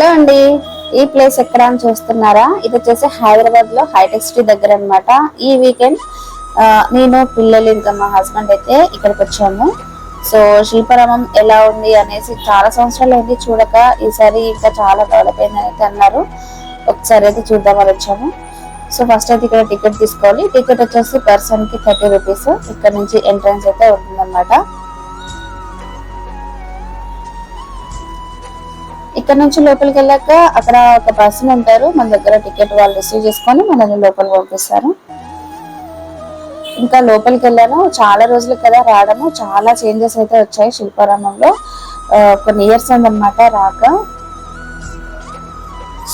Hello అండి. ఈ place ఎక్కడ అని చూస్తున్నారా? ఇది వచ్చేసి హైదరాబాద్లో హైటెక్ సిటీ దగ్గర అనమాట ఈ వీకెండ్ నేను పిల్లలు ఇంకా మా హస్బెండ్ అయితే ఇక్కడికి వచ్చాము. సో శిల్పారామం ఎలా ఉంది అనేసి చాలా సంవత్సరాలు అయింది చూడక ఈసారి ఇంకా చాలా డెవలప్ అయింది అయితే అన్నారు. ఒకసారి అయితే చూద్దామని వచ్చాము. సో ఫస్ట్ అయితే ఇక్కడ టికెట్ తీసుకోవాలి. టికెట్ వచ్చేసి పర్సన్కి థర్టీ రూపీస్. ఇక్కడ నుంచి ఎంట్రన్స్ అయితే ఉంటుందన్నమాట. ఇక్కడ నుంచి లోపలికి వెళ్ళాక అక్కడ ఒక పర్సన్ ఉంటారు. మన దగ్గర టికెట్ వాళ్ళు రిసీవ్ చేసుకొని మనల్ని లోపలికి పంపిస్తారు. ఇంకా లోపలికి వెళ్ళాను. చాలా రోజులు కదా రావడము. చాలా చేంజెస్ అయితే వచ్చాయి శిల్పారామంలో. కొన్ని ఇయర్స్ అయిందనమాట రాక.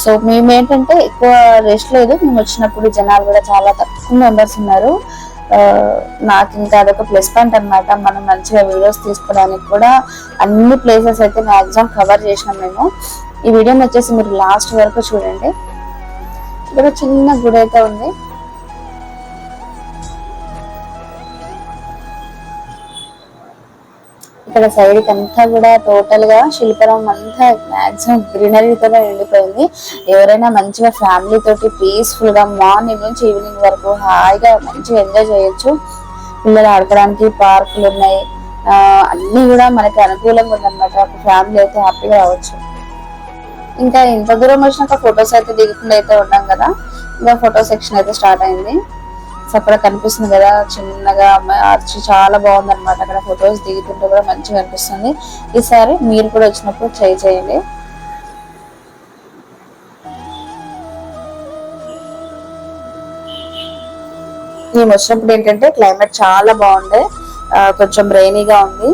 సో మేము ఏంటంటే ఎక్కువ రెస్ట్ లేదు. మేము వచ్చినప్పుడు జనాలు కూడా చాలా తక్కువ మెంబర్స్ ఉన్నారు. నాకు ఇంకా అదొక ప్లస్ పాయింట్ అనమాట మనం మంచిగా వీడియోస్ తీసుకోవడానికి కూడా అన్ని ప్లేసెస్ అయితే మ్యాక్సిమం కవర్ చేసినాం మేము. ఈ వీడియోని వచ్చేసి మీరు లాస్ట్ వరకు చూడండి. ఇక్కడ చిన్న గుడి అయితే ఉంది. ఇక్కడ సైడ్ అంతా కూడా టోటల్గా శిల్పరం అంతా మాక్సిమం గ్రీనరీతోనే నిండిపోయింది ఎవరైనా మంచిగా ఫ్యామిలీ తోటి పీస్ఫుల్గా మార్నింగ్ నుంచి ఈవినింగ్ వరకు హాయిగా మంచిగా ఎంజాయ్ చేయొచ్చు. పిల్లలు ఆడుకోవడానికి పార్కులు ఉన్నాయి. అన్ని కూడా మనకి అనుకూలంగా ఉందన్నమాట. ఫ్యామిలీ అయితే హ్యాపీగా రావచ్చు. ఇంకా ఇంత దూరం వచ్చినాక ఫొటోస్ అయితే దిగకుండా అయితే ఉన్నాం కదా. ఇంకా ఫోటో సెక్షన్ అయితే స్టార్ట్ అయింది. సో అక్కడ కనిపిస్తుంది కదా చిన్నగా ఆర్చి చాలా బాగుంది అనమాట అక్కడ ఫొటోస్ దిగుతుంటే కూడా మంచిగా అనిపిస్తుంది. ఈసారి మీరు కూడా వచ్చినప్పుడు ట్రై చేయండి. మేము వచ్చినప్పుడు ఏంటంటే క్లైమేట్ చాలా బాగుండే. కొంచెం రైనీగా ఉంది.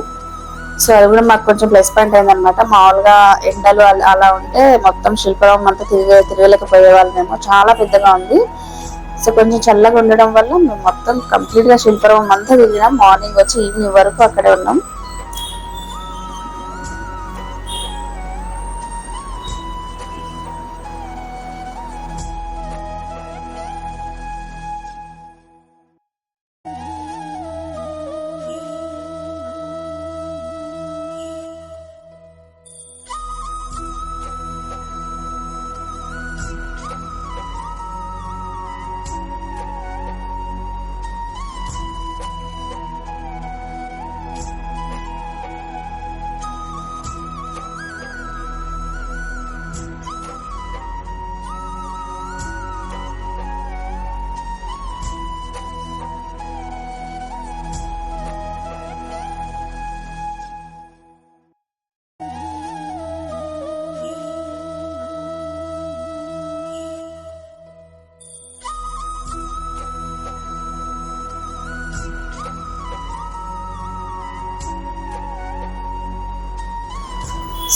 సో అది కూడా మాకు కొంచెం ప్లస్ పాయింట్ అయిందనమాట మామూలుగా ఎండలు అలా ఉంటే మొత్తం శిల్పరామం అంతా తిరిగే తిరగలేకపోయే వాళ్ళమేమో చాలా పెద్దగా ఉంది. సో కొంచెం చల్లగా ఉండడం వల్ల మేము మొత్తం కంప్లీట్గా శిల్పరామం అంతా తిరిగినాం. మార్నింగ్ వచ్చి ఈవినింగ్ వరకు అక్కడే ఉన్నాం.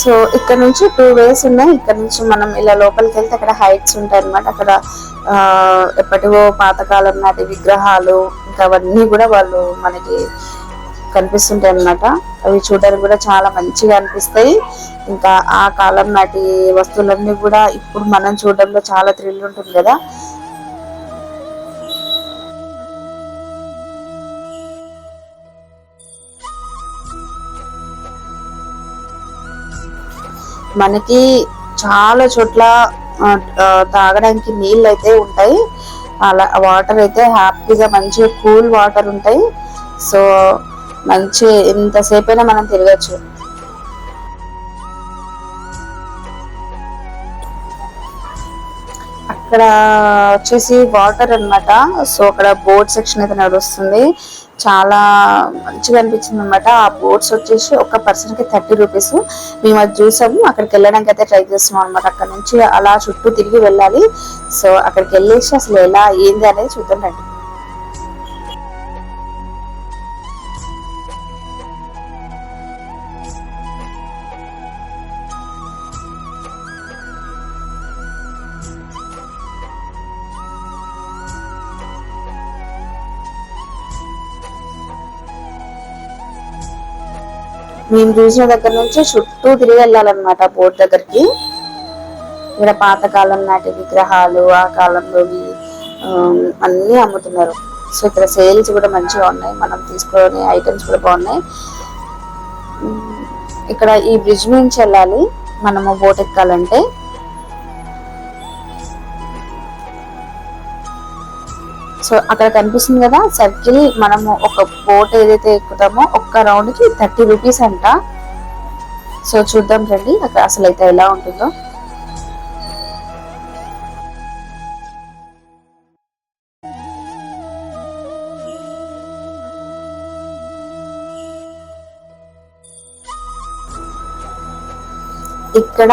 సో ఇక్కడ నుంచి టూ వేస్ ఉన్నాయి. ఇక్కడ నుంచి మనం ఇలా లోపలికి వెళ్తే అక్కడ హైట్స్ ఉంటాయి అనమాట అక్కడ ఎప్పటివో పాతకాలం నాటి విగ్రహాలు ఇంకా అవన్నీ కూడా వాళ్ళు మనకి కనిపిస్తుంటాయి అనమాట అవి చూడడానికి కూడా చాలా మంచిగా అనిపిస్తాయి. ఇంకా ఆ కాలం నాటి వస్తువులన్నీ కూడా ఇప్పుడు మనం చూడడంలో చాలా థ్రిల్ ఉంటుంది కదా. మనకి చాలా చోట్ల తాగడానికి నీళ్ళు అయితే ఉంటాయి. అలా వాటర్ అయితే హ్యాపీగా మంచిగా కూల్ వాటర్ ఉంటాయి. సో మంచి ఎంతసేపు అయినా మనం తిరగచ్చు. అక్కడ వచ్చేసి వాటర్ అనమాట సో అక్కడ బోట్ సెక్షన్ అయితే నడుస్తుంది. చాలా మంచిగా అనిపించింది అనమాట ఆ బోట్స్ వచ్చేసి ఒక పర్సన్కి థర్టీ రూపీస్ మేము అది చూసాము. అక్కడికి వెళ్ళడానికి అయితే ట్రై చేస్తున్నాం అనమాట అక్కడ నుంచి అలా చుట్టూ తిరిగి వెళ్ళాలి. సో అక్కడికి వెళ్ళేసి అసలు ఎలా ఏంది అనేది చూద్దాం రండి. మేము చూసిన దగ్గర నుంచి చుట్టూ తిరిగి వెళ్ళాలన్నమాట బోట్ దగ్గరికి. ఇక్కడ పాతకాలం నాటి విగ్రహాలు ఆ కాలంలోవి అన్నీ అమ్ముతున్నారు. సో ఇక్కడ సేల్స్ కూడా మంచిగా ఉన్నాయి. మనం తీసుకునే ఐటమ్స్ కూడా బాగున్నాయి. ఇక్కడ ఈ బ్రిడ్జ్ నుంచి వెళ్ళాలి. మనము బోట్ ఎక్కాలంటే. సో అక్కడ కనిపిస్తుంది కదా సర్కిల్ మనము ఒక బోట్ ఏదైతే ఎక్కుతామో ఒక్క రౌండ్కి థర్టీ రూపీస్ అంట. సో చూద్దాం రండి అక్కడ అసలు అయితే ఎలా ఉంటుందో. ఇక్కడ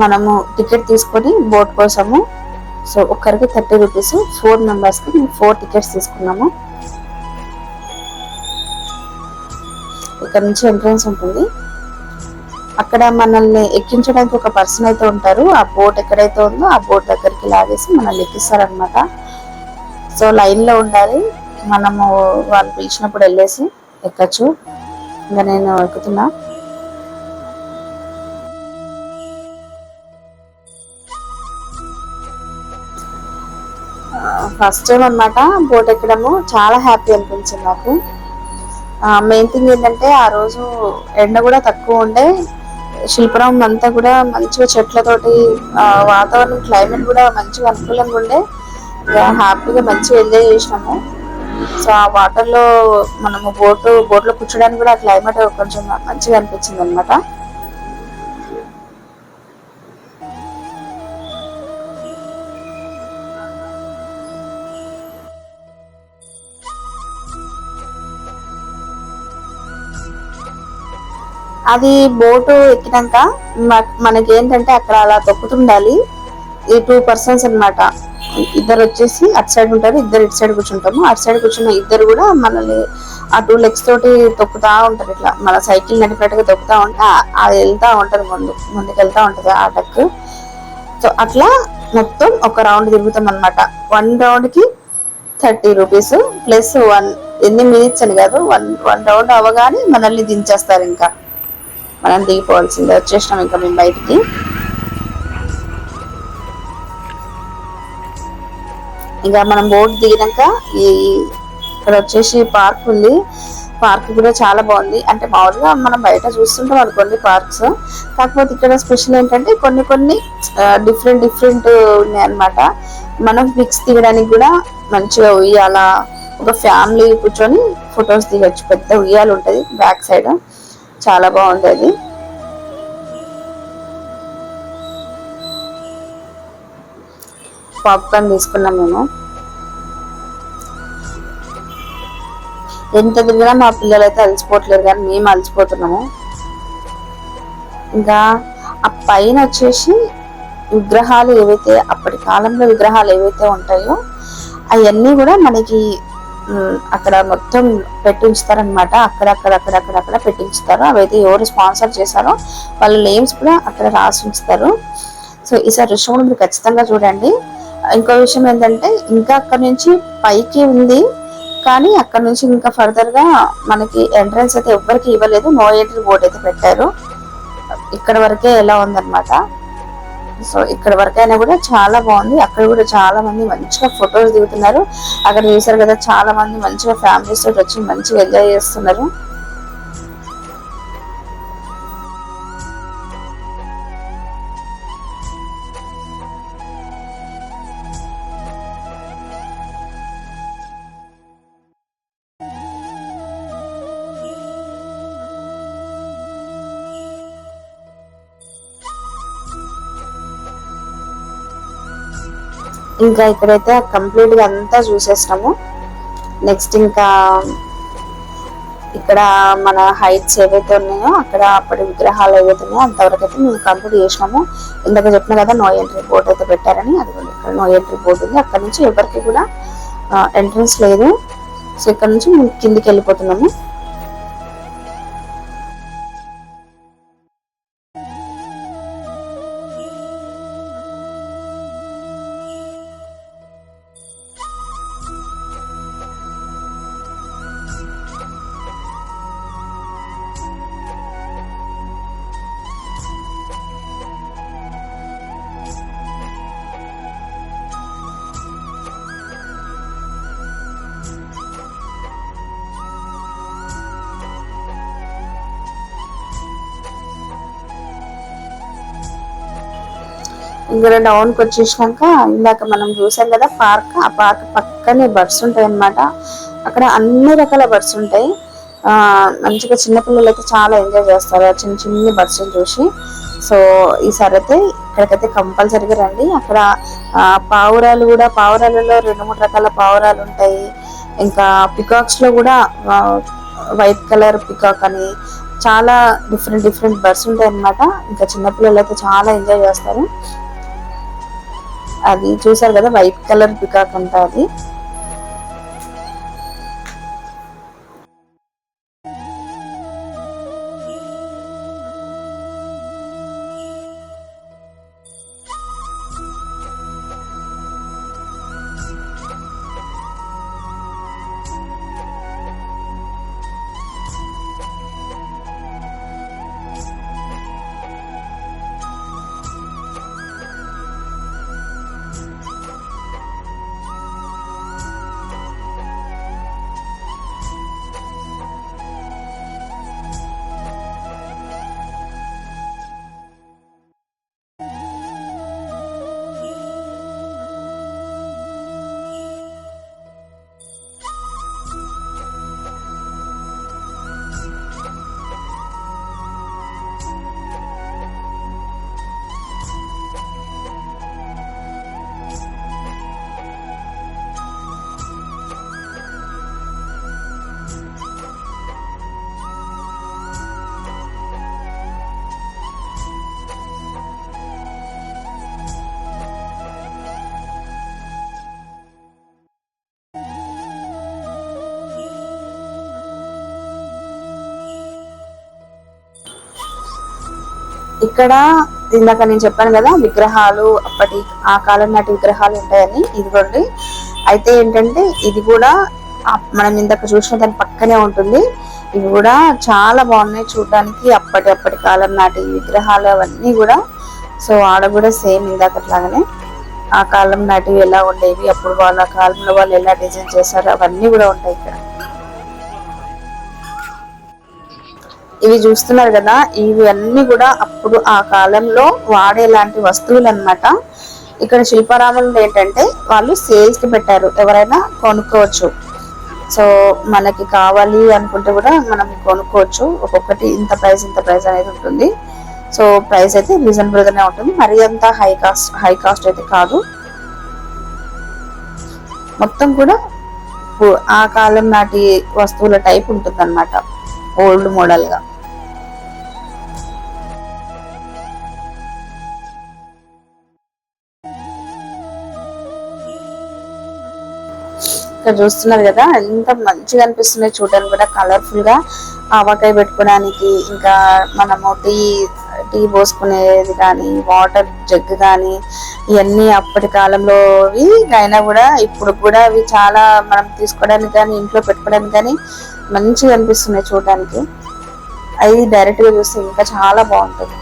మనము టికెట్ తీసుకొని బోట్ కోసము సో ఒక్కరికి థర్టీ రూపీస్. ఫోర్ మెంబర్స్కి మేము ఫోర్ టికెట్స్ తీసుకున్నాము. ఇక్కడ నుంచి ఎంట్రన్స్ ఉంటుంది. అక్కడ మనల్ని ఎక్కించడానికి ఒక పర్సన్ అయితే ఉంటారు. ఆ బోట్ ఎక్కడైతే ఉందో ఆ బోట్ దగ్గరికి లాగేసి మనల్ని ఎక్కిస్తారనమాట సో లైన్లో ఉండాలి. మనము వాళ్ళు పిలిచినప్పుడు వెళ్ళేసి ఎక్కచ్చు. ఇంకా నేను ఎక్కుతున్నా. ఫస్ట్ టైం అనమాట బోట్ ఎక్కడము. చాలా హ్యాపీ అనిపించింది నాకు. మెయిన్ థింగ్ ఏంటంటే ఆ రోజు ఎండ కూడా తక్కువ ఉండే. శిల్పరం అంతా కూడా మంచిగా చెట్లతోటి వాతావరణం క్లైమేట్ కూడా మంచిగా అనుకూలంగా ఉండే. హ్యాపీగా మంచిగా ఎంజాయ్ చేసినాము. సో ఆ వాటర్లో మనము బోటు బోట్లో కూర్చోడానికి కూడా ఆ క్లైమేట్ కొంచెం మంచిగా అనిపించింది అనమాట అది బోటు ఎక్కినాక మనకి ఏంటంటే అక్కడ అలా తొక్కుతుండాలి. ఈ టూ పర్సన్స్ అనమాట ఇద్దరు వచ్చేసి అటు సైడ్ ఉంటారు ఇద్దరు ఇటు సైడ్ కూర్చుంటాము. అటు సైడ్ కూర్చున్న ఇద్దరు కూడా మనల్ని ఆ టూ లెగ్స్ తోటి తొక్కుతా ఉంటారు ఇట్లా. మన సైకిల్ నడిపినట్టుగా తొక్కుతా ఉంటే అది వెళ్తా ఉంటారు ముందు ముందుకు వెళ్తా ఉంటుంది ఆ టక్ సో అట్లా మొత్తం ఒక రౌండ్ తిరుగుతాం అనమాట వన్ రౌండ్కి థర్టీ రూపీస్ ప్లస్ వన్ ఎన్ని మినిట్స్ అని కాదు వన్ వన్ రౌండ్ అవ్వగానే మనల్ని దించేస్తారు ఇంకా. మనం దిగిపోవాల్సిందే. వచ్చేసినాం ఇంకా మేము బయటికి. ఇంకా మనం బోట్ దిగినాక ఈ ఇక్కడ వచ్చేసి పార్క్ ఉంది. పార్క్ కూడా చాలా బాగుంది. అంటే మామూలుగా మనం బయట చూస్తుంటాం అది కొన్ని పార్క్స్ కాకపోతే ఇక్కడ స్పెషల్ ఏంటంటే కొన్ని కొన్ని డిఫరెంట్ డిఫరెంట్ ఉన్నాయన్నమాట మనం పిక్స్ దిగడానికి కూడా మంచిగా ఉయ్యాల ఒక ఫ్యామిలీ కూర్చొని ఫొటోస్ దిగొచ్చు. పెద్ద ఉయ్యాలు ఉంటుంది బ్యాక్ సైడ్ చాలా బాగుంది అది. పాప్కార్న్ తీసుకున్నాం మేము. ఎంత తిరిగినా మా పిల్లలు అయితే అలసిపోవట్లేదు కానీ మేము అలసిపోతున్నాము. ఇంకా ఆ పైన వచ్చేసి విగ్రహాలు ఏవైతే అప్పటి కాలంలో విగ్రహాలు ఏవైతే ఉంటాయో అవన్నీ కూడా మనకి అక్కడ మొత్తం పెట్టించుతారనమాట అక్కడక్కడ అక్కడక్కడ అక్కడ పెట్టించుతారు. అవైతే ఎవరు స్పాన్సర్ చేశారో వాళ్ళ నేమ్స్ కూడా అక్కడ రాసి ఉంచుతారు. సో ఈసారి ఋషముడు మీరు ఖచ్చితంగా చూడండి. ఇంకో విషయం ఏంటంటే ఇంకా అక్కడ నుంచి పైకి ఉంది కానీ అక్కడ నుంచి ఇంకా ఫర్దర్గా మనకి ఎంట్రన్స్ అయితే ఎవ్వరికి ఇవ్వలేదు. నో ఎంట్రీ బోర్డ్ అయితే పెట్టారు. ఇక్కడ వరకే ఎలా ఉందన్నమాట. సో ఇక్కడ వరకైనా కూడా చాలా బాగుంది. అక్కడ కూడా చాలా మంది మంచిగా ఫొటోస్ దిగుతున్నారు. అక్కడ చూసారు కదా చాలా మంది మంచిగా ఫ్యామిలీస్ తోటి వచ్చి మంచిగా ఎంజాయ్ చేస్తున్నారు. ఇంకా ఇక్కడైతే కంప్లీట్గా అంతా చూసేసినాము. నెక్స్ట్ ఇంకా ఇక్కడ మన హైట్స్ ఏవైతే ఉన్నాయో అక్కడ అప్పటి విగ్రహాలు ఏవైతే ఉన్నాయో అంతవరకు అయితే మేము కంప్లీట్ చేసినాము. ఇందాక చెప్పిన కదా నో ఎంట్రీ బోర్డ్ అయితే పెట్టారని. అది ఇక్కడ నో ఎంట్రీ బోర్డు ఉంది. అక్కడ నుంచి ఎవరికి కూడా ఎంట్రన్స్ లేదు. సో ఇక్కడ నుంచి మేము కిందికి వెళ్ళిపోతున్నాము. ఇంకా డౌన్కి వచ్చేసినాక ఇందాక మనం చూసాం కదా పార్క్ ఆ పార్క్ పక్కనే బర్డ్స్ ఉంటాయి అనమాట అక్కడ అన్ని రకాల బర్డ్స్ ఉంటాయి. ఆ మంచిగా చిన్నపిల్లలు అయితే చాలా ఎంజాయ్ చేస్తారు. ఆ చిన్న బర్డ్స్ని చూసి. సో ఈసారి అయితే ఇక్కడికైతే కంపల్సరీగా రండి. అక్కడ పావురాలు కూడా పావురాలలో రెండు మూడు రకాల పావురాలు ఉంటాయి. ఇంకా పికాక్స్లో కూడా వైట్ కలర్ పికాక్ అని చాలా డిఫరెంట్ డిఫరెంట్ బర్డ్స్ ఉంటాయి అనమాట ఇంకా చిన్నపిల్లలు అయితే చాలా ఎంజాయ్ చేస్తారు. అది చూసారు కదా వైట్ కలర్ పికాక్ అంట అది. ఇక్కడ ఇందాక నేను చెప్పాను కదా విగ్రహాలు అప్పటి ఆ కాలం నాటి విగ్రహాలు ఉంటాయని ఇదిగోండి. అయితే ఏంటంటే ఇది కూడా మనం ఇందాక చూసిన దాని పక్కనే ఉంటుంది. ఇవి కూడా చాలా బాగున్నాయి చూడడానికి అప్పటి అప్పటి కాలం నాటి విగ్రహాలు అవన్నీ కూడా. సో ఆడ కూడా సేమ్ ఇందాకట్లాగానే. ఆ కాలం నాటివి ఎలా ఉండేవి అప్పుడు వాళ్ళ కాలంలో వాళ్ళు ఎలా డిజైన్ చేశారు అవన్నీ కూడా ఉంటాయి ఇక్కడ. ఇవి చూస్తున్నారు కదా ఇవి అన్ని కూడా అప్పుడు ఆ కాలంలో వాడేలాంటి వస్తువులు అనమాట ఇక్కడ శిల్పారాములు ఏంటంటే వాళ్ళు సేల్స్కి పెట్టారు ఎవరైనా కొనుక్కోవచ్చు. సో మనకి కావాలి అనుకుంటే కూడా మనం కొనుక్కోవచ్చు. ఒక్కొక్కటి ఇంత ప్రైస్ ఇంత ప్రైస్ అనేది ఉంటుంది. సో ప్రైస్ అయితే రీజనబుల్ గానే ఉంటుంది. మరి అంత హై కాస్ట్ హై కాస్ట్ అయితే కాదు. మొత్తం కూడా ఆ కాలం నాటి వస్తువుల టైప్ ఉంటుంది అనమాట ఓల్డ్ మోడల్ ఇక్కడ చూస్తున్నారు కదా ఎంత మంచిగా అనిపిస్తున్నాయి చూడడానికి కూడా కలర్ఫుల్గా ఆవకాయ పెట్టుకోవడానికి. ఇంకా మనము టీ టీ పోసుకునేది కానీ వాటర్ జగ్ కానీ ఇవన్నీ అప్పటి కాలంలో అయినా కూడా ఇప్పుడు కూడా అవి చాలా మనం తీసుకోవడానికి కానీ ఇంట్లో పెట్టుకోవడానికి కానీ మంచిగా అనిపిస్తున్నాయి చూడడానికి. అవి డైరెక్ట్గా చూస్తే ఇంకా చాలా బాగుంటుంది.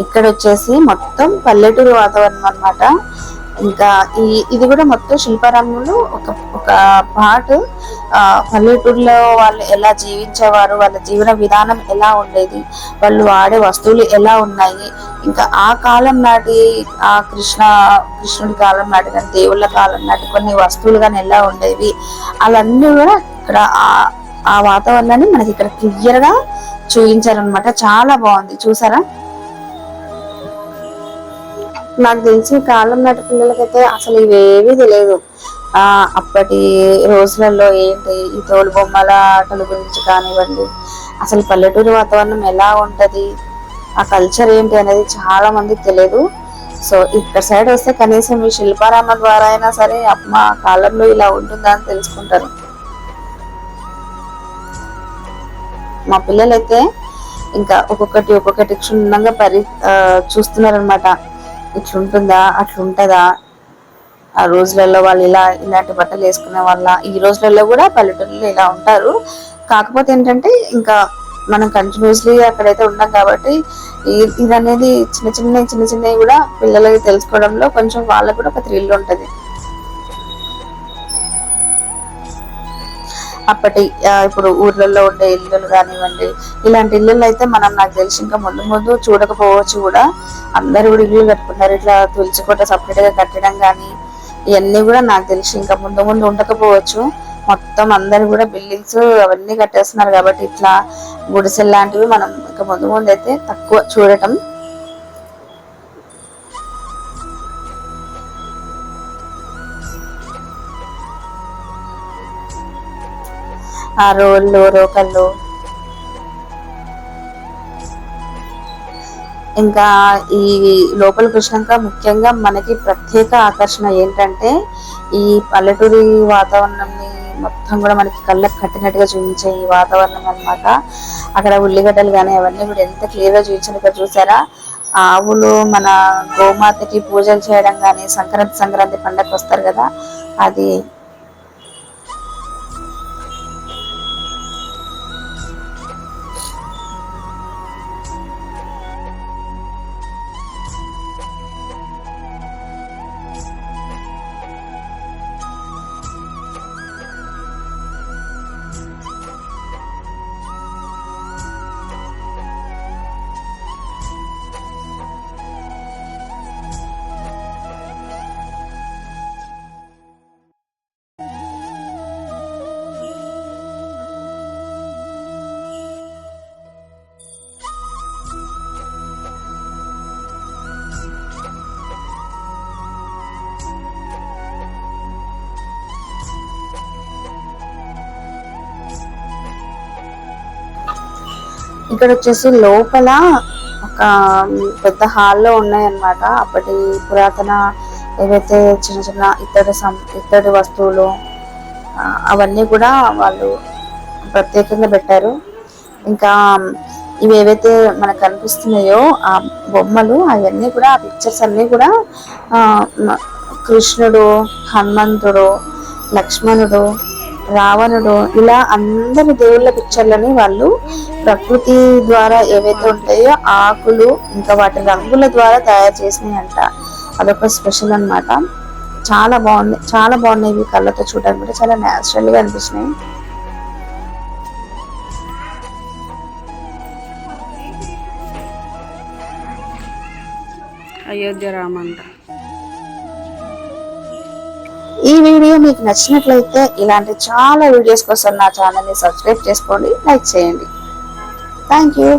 ఇక్కడ వచ్చేసి మొత్తం పల్లెటూరు వాతావరణం అనమాట ఇంకా ఈ ఇది కూడా మొత్తం శిల్పారామంలో ఒక ఒక పార్ట్ పల్లెటూరులో వాళ్ళు ఎలా జీవించేవారు వాళ్ళ జీవన విధానం ఎలా ఉండేది వాళ్ళు వాడే వస్తువులు ఎలా ఉన్నాయి. ఇంకా ఆ కాలం నాటి ఆ కృష్ణ కృష్ణుడి కాలం నాటి కానీ దేవుళ్ళ కాలం నాటి కొన్ని వస్తువులు కానీ ఎలా ఉండేవి అవన్నీ కూడా ఇక్కడ ఆ వాతావరణాన్ని మనకి ఇక్కడ క్లియర్గా చూపించారనమాట చాలా బాగుంది. చూసారా? నాకు తెలిసి కాలం నాటి పిల్లలకైతే అసలు ఇవేవి తెలియదు. ఆ అప్పటి రోజులలో ఏంటి ఈ తోలు బొమ్మల ఆటల గురించి కానివ్వండి అసలు పల్లెటూరు వాతావరణం ఎలా ఉంటుంది ఆ కల్చర్ ఏంటి అనేది చాలా మందికి తెలియదు. సో ఇక్కడ సైడ్ వస్తే కనీసం ఈ శిల్పారామ ద్వారా అయినా సరే మా కాలంలో ఇలా ఉంటుందా అని తెలుసుకుంటారు. మా పిల్లలైతే ఇంకా ఒక్కొక్కటి ఒక్కొక్కటి క్షుణ్ణంగా పరి చూస్తున్నారనమాట ఇట్లుంటుందా? అట్లుంటుందా? ఆ రోజులలో వాళ్ళు ఇలా ఇలాంటి బట్టలు వేసుకునే వాళ్ళ ఈ రోజులలో కూడా పల్లెటూరులో ఇలా ఉంటారు. కాకపోతే ఏంటంటే ఇంకా మనం కంటిన్యూస్లీ అక్కడైతే ఉన్నాం కాబట్టి ఇది అనేది చిన్న చిన్న చిన్న చిన్నవి కూడా పిల్లలకి తెలుసుకోవడంలో కొంచెం వాళ్ళకు కూడా ఒక థ్రిల్ ఉంటుంది. అప్పటి ఇప్పుడు ఊర్లలో ఉండే ఇల్లులు కానివ్వండి ఇలాంటి ఇల్లులు అయితే మనం నాకు తెలిసి ఇంకా ముందు ముందు చూడకపోవచ్చు కూడా. అందరు కూడా ఇల్లు కట్టుకున్నారు ఇట్లా తులసికోట సపరేట్గా కట్టడం కానీ ఇవన్నీ కూడా నాకు తెలిసి ఇంకా ముందు ముందు ఉండకపోవచ్చు. మొత్తం అందరు కూడా బిల్డింగ్స్ అవన్నీ కట్టేస్తున్నారు కాబట్టి ఇట్లా గుడిసెల్ లాంటివి మనం ఇంకా ముందు ముందు అయితే తక్కువ చూడటం ఆ రోళ్ళు రోకళ్ళు. ఇంకా ఈ లోపలికి వచ్చినాక ముఖ్యంగా మనకి ప్రత్యేక ఆకర్షణ ఏంటంటే ఈ పల్లెటూరి వాతావరణంని మొత్తం కూడా మనకి కళ్ళకు కట్టినట్టుగా చూపించే ఈ వాతావరణం అనమాట అక్కడ ఉల్లిగడ్డలు కానీ అవన్నీ కూడా ఎంత క్లియర్గా చూపించినట్టు చూసారా? ఆవులు మన గోమాతకి పూజలు చేయడం కానీ సంక్రాంతి సంక్రాంతి పండగ వస్తారు కదా అది ఇక్కడ వచ్చేసి లోపల ఒక పెద్ద హాల్లో ఉన్నాయన్నమాట. అప్పటి పురాతన ఏవైతే చిన్న చిన్న ఇత్తడి సం ఇతడి వస్తువులు అవన్నీ కూడా వాళ్ళు ప్రత్యేకంగా పెట్టారు. ఇంకా ఇవి ఏవైతే మనకు కనిపిస్తున్నాయో ఆ బొమ్మలు అవన్నీ కూడా ఆ పిక్చర్స్ అన్నీ కూడా కృష్ణుడు హనుమంతుడు లక్ష్మణుడు రావణుడు ఇలా అందరి దేవుళ్ళ పిక్చర్లని వాళ్ళు ప్రకృతి ద్వారా ఏవైతే ఉంటాయో ఆకులు ఇంకా వాటి రంగుల ద్వారా తయారు చేసినాయి అంట అదొక స్పెషల్ అనమాట చాలా బాగుంది చాలా బాగున్నాయి కళ్ళతో చూడడానికి కూడా. చాలా న్యాచురల్గా అనిపించినాయి. అయోధ్య రామంట ఈ వీడియో మీకు నచ్చినట్లయితే ఇలాంటి చాలా వీడియోస్ కోసం నా ఛానల్ని సబ్స్క్రైబ్ చేసుకోండి లైక్ చేయండి. Thank you